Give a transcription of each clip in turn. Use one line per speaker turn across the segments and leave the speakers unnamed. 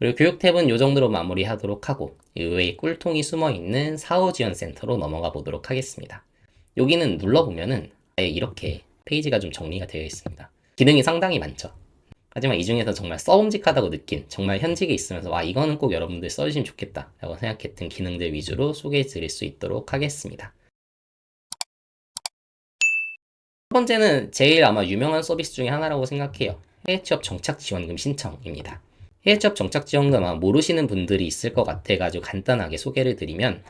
그리고 교육 탭은 이 정도로 마무리하도록 하고 의외의 꿀통이 숨어 있는 사후 지원 센터로 넘어가 보도록 하겠습니다. 여기는 눌러보면은 이렇게 페이지가 좀 정리가 되어 있습니다. 기능이 상당히 많죠. 하지만 이 중에서 정말 써움직하다고 느낀 정말 현직에 있으면서 와 이거는 꼭 여러분들 써주시면 좋겠다 라고 생각했던 기능들 위주로 소개해 드릴 수 있도록 하겠습니다. 첫 번째는 제일 아마 유명한 서비스 중에 하나라고 생각해요. 해외 취업 정착 지원금 신청입니다. 해외 취업 정착 지원금 아마 모르시는 분들이 있을 것 같아가지고 간단하게 소개를 드리면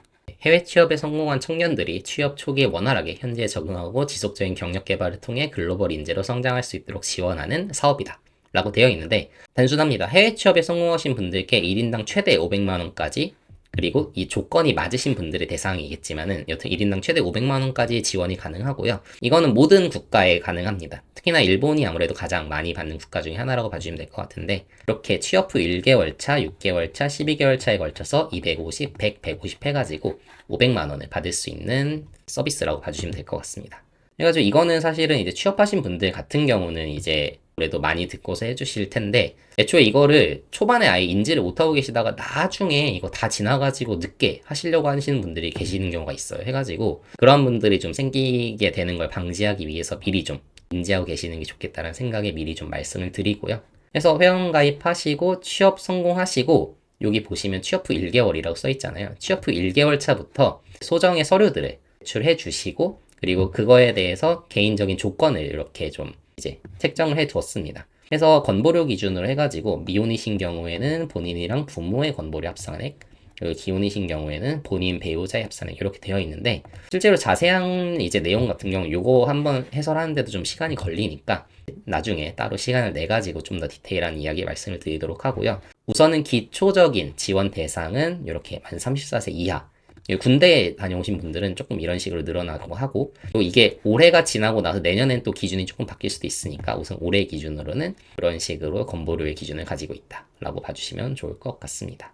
해외 취업에 성공한 청년들이 취업 초기에 원활하게 현지에 적응하고 지속적인 경력 개발을 통해 글로벌 인재로 성장할 수 있도록 지원하는 사업이다. 라고 되어 있는데 단순합니다. 해외 취업에 성공하신 분들께 1인당 최대 500만원까지 그리고 이 조건이 맞으신 분들의 대상이겠지만은 여튼 1인당 최대 500만 원까지 지원이 가능하고요. 이거는 모든 국가에 가능합니다. 특히나 일본이 아무래도 가장 많이 받는 국가 중에 하나라고 봐주시면 될 것 같은데 이렇게 취업 후 1개월 차, 6개월 차, 12개월 차에 걸쳐서 250, 100, 150 해가지고 500만 원을 받을 수 있는 서비스라고 봐주시면 될 것 같습니다. 그래가지고 이거는 사실은 이제 취업하신 분들 같은 경우는 이제 그래도 많이 듣고서 해주실 텐데 애초에 이거를 초반에 아예 인지를 못하고 계시다가 나중에 이거 다 지나가지고 늦게 하시려고 하시는 분들이 계시는 경우가 있어요. 해가지고 그런 분들이 좀 생기게 되는 걸 방지하기 위해서 미리 좀 인지하고 계시는 게 좋겠다는 생각에 미리 좀 말씀을 드리고요. 그래서 회원 가입하시고 취업 성공하시고 여기 보시면 취업 후 1개월이라고 써 있잖아요. 취업 후 1개월 차부터 소정의 서류들을 제출해 주시고 그리고 그거에 대해서 개인적인 조건을 이렇게 좀 이제 책정을 해 두었습니다. 그래서 건보료 기준으로 해가지고 미혼이신 경우에는 본인이랑 부모의 건보료 합산액, 그리고 기혼이신 경우에는 본인 배우자의 합산액 이렇게 되어 있는데 실제로 자세한 이제 내용 같은 경우 요거 한번 해설하는데도 좀 시간이 걸리니까 나중에 따로 시간을 내 가지고 좀 더 디테일한 이야기 말씀을 드리도록 하고요. 우선은 기초적인 지원 대상은 이렇게 만 34세 이하 군대에 다녀오신 분들은 조금 이런 식으로 늘어나고 하고 또 이게 올해가 지나고 나서 내년엔 또 기준이 조금 바뀔 수도 있으니까 우선 올해 기준으로는 그런 식으로 건보료의 기준을 가지고 있다라고 봐주시면 좋을 것 같습니다.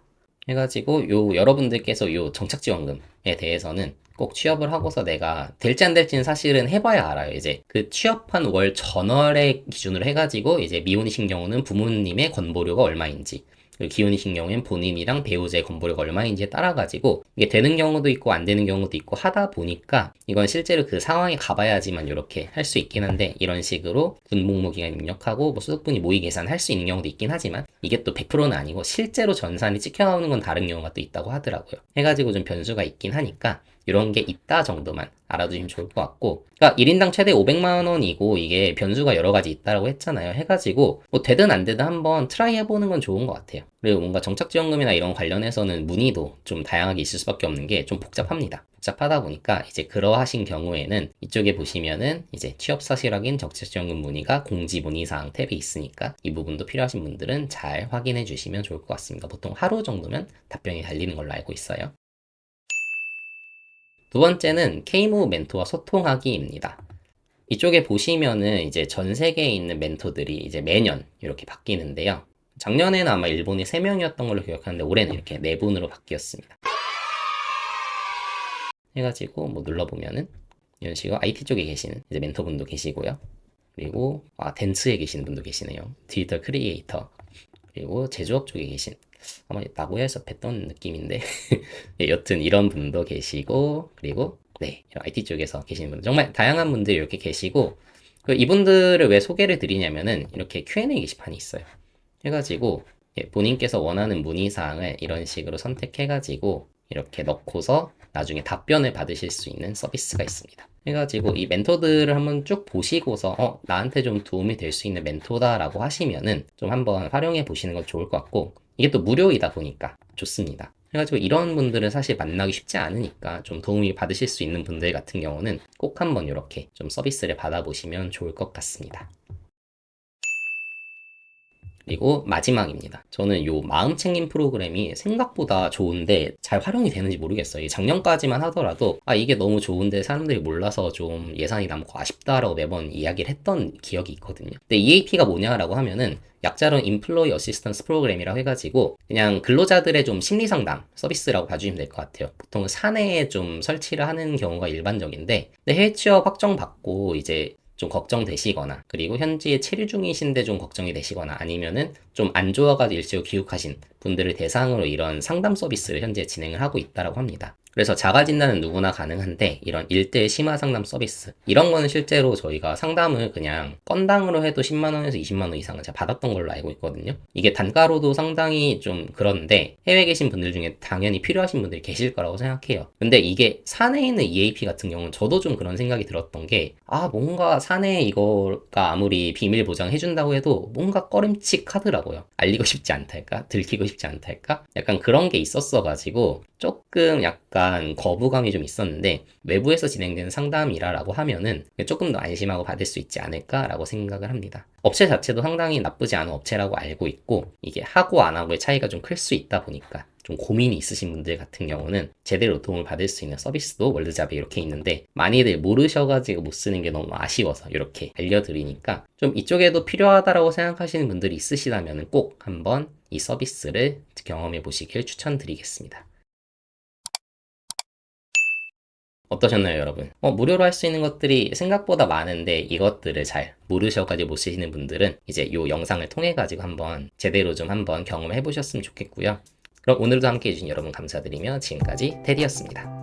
해가지고 요 여러분들께서 요 정착지원금에 대해서는 꼭 취업을 하고서 내가 될지 안 될지는 사실은 해봐야 알아요. 이제 그 취업한 월 전월의 기준으로 해가지고 이제 미혼이신 경우는 부모님의 건보료가 얼마인지 기혼이신 경우엔 본인이랑 배우자의 건보료가 얼마인지에 따라 가지고 이게 되는 경우도 있고 안 되는 경우도 있고 하다 보니까 이건 실제로 그 상황에 가봐야지만 이렇게 할 수 있긴 한데 이런 식으로 군복무 기간 입력하고 뭐 수득분이 모의 계산할 수 있는 경우도 있긴 하지만 이게 또 100%는 아니고 실제로 전산이 찍혀 나오는 건 다른 경우가 또 있다고 하더라고요. 해가지고 좀 변수가 있긴 하니까 이런 게 있다 정도만 알아두시면 좋을 것 같고. 그러니까 1인당 최대 500만 원이고 이게 변수가 여러 가지 있다라고 했잖아요. 해가지고 뭐 되든 안 되든 한번 트라이 해보는 건 좋은 것 같아요. 그리고 뭔가 정착지원금이나 이런 관련해서는 문의도 좀 다양하게 있을 수밖에 없는 게 좀 복잡합니다. 복잡하다 보니까 이제 그러하신 경우에는 이쪽에 보시면은 이제 취업사실 확인 정착지원금 문의가 공지 문의사항 탭이 있으니까 이 부분도 필요하신 분들은 잘 확인해 주시면 좋을 것 같습니다. 보통 하루 정도면 답변이 달리는 걸로 알고 있어요 두 번째는 K무브 멘토와 소통하기입니다. 이쪽에 보시면은 이제 전 세계에 있는 멘토들이 이제 매년 이렇게 바뀌는데요. 작년에는 아마 일본이 3명이었던 걸로 기억하는데 올해는 이렇게 4분으로 바뀌었습니다. 해가지고 뭐 눌러보면은 이런 식으로 IT 쪽에 계시는 이제 멘토분도 계시고요. 그리고 아 덴츠에 계시는 분도 계시네요. 디지털 크리에이터 그리고 제조업 쪽에 계신 아마 나고야에서 뵀던 느낌인데 예, 여튼 이런 분도 계시고 그리고 네 이런 IT 쪽에서 계시는 분 정말 다양한 분들이 이렇게 계시고 그 이분들을 왜 소개를 드리냐면은 이렇게 Q&A 게시판이 있어요. 해가지고 예, 본인께서 원하는 문의 사항을 이런 식으로 선택해가지고 이렇게 넣고서 나중에 답변을 받으실 수 있는 서비스가 있습니다. 해가지고 이 멘토들을 한번 쭉 보시고서 어 나한테 좀 도움이 될 수 있는 멘토다라고 하시면은 좀 한번 활용해 보시는 건 좋을 것 같고 이게 또 무료이다 보니까 좋습니다. 그래가지고 이런 분들은 사실 만나기 쉽지 않으니까 좀 도움이 받으실 수 있는 분들 같은 경우는 꼭 한번 이렇게 좀 서비스를 받아보시면 좋을 것 같습니다. 그리고 마지막입니다. 저는 요 마음 챙김 프로그램이 생각보다 좋은데 잘 활용이 되는지 모르겠어요. 작년까지만 하더라도 아 이게 너무 좋은데 사람들이 몰라서 좀 예산이 남고 아쉽다라고 매번 이야기를 했던 기억이 있거든요. 근데 EAP가 뭐냐라고 하면은 약자로는 인플로이 어시스턴스 프로그램이라고 해가지고 그냥 근로자들의 좀 심리 상담 서비스라고 봐주시면 될 것 같아요. 보통 사내에 좀 설치를 하는 경우가 일반적인데 해외 취업 확정 받고 이제 좀 걱정되시거나 그리고 현지에 체류 중이신데 좀 걱정이 되시거나 아니면은 좀 안 좋아가지고 일시로 귀국하신 분들을 대상으로 이런 상담 서비스를 현재 진행을 하고 있다라고 합니다. 그래서 자가 진단은 누구나 가능한데 이런 1대1 심화 상담 서비스 이런 거는 실제로 저희가 상담을 그냥 건당으로 해도 10만 원에서 20만 원 이상은 제가 받았던 걸로 알고 있거든요. 이게 단가로도 상당히 좀 그런데 해외에 계신 분들 중에 당연히 필요하신 분들이 계실 거라고 생각해요. 근데 이게 사내에 있는 EAP 같은 경우는 저도 좀 그런 생각이 들었던 게 아 뭔가 사내에 이거가 아무리 비밀 보장 해준다고 해도 뭔가 꺼림칙하더라고요. 알리고 싶지 않달까? 들키고 싶지 않달까? 약간 그런 게 있었어가지고 조금 약간 거부감이 좀 있었는데 외부에서 진행되는 상담이라라고 하면은 조금 더 안심하고 받을 수 있지 않을까라고 생각을 합니다. 업체 자체도 상당히 나쁘지 않은 업체라고 알고 있고 이게 하고 안 하고의 차이가 좀 클 수 있다 보니까 좀 고민이 있으신 분들 같은 경우는 제대로 도움을 받을 수 있는 서비스도 월드잡에 이렇게 있는데 많이들 모르셔가지고 못 쓰는 게 너무 아쉬워서 이렇게 알려드리니까 좀 이쪽에도 필요하다라고 생각하시는 분들이 있으시다면 꼭 한번 이 서비스를 경험해 보시길 추천드리겠습니다. 어떠셨나요, 여러분? 어, 무료로 할 수 있는 것들이 생각보다 많은데 이것들을 잘 모르셔가지고 못 쓰시는 분들은 이제 이 영상을 통해 가지고 한번 제대로 좀 한번 경험해 보셨으면 좋겠고요. 그럼 오늘도 함께 해주신 여러분 감사드리며 지금까지 테디였습니다.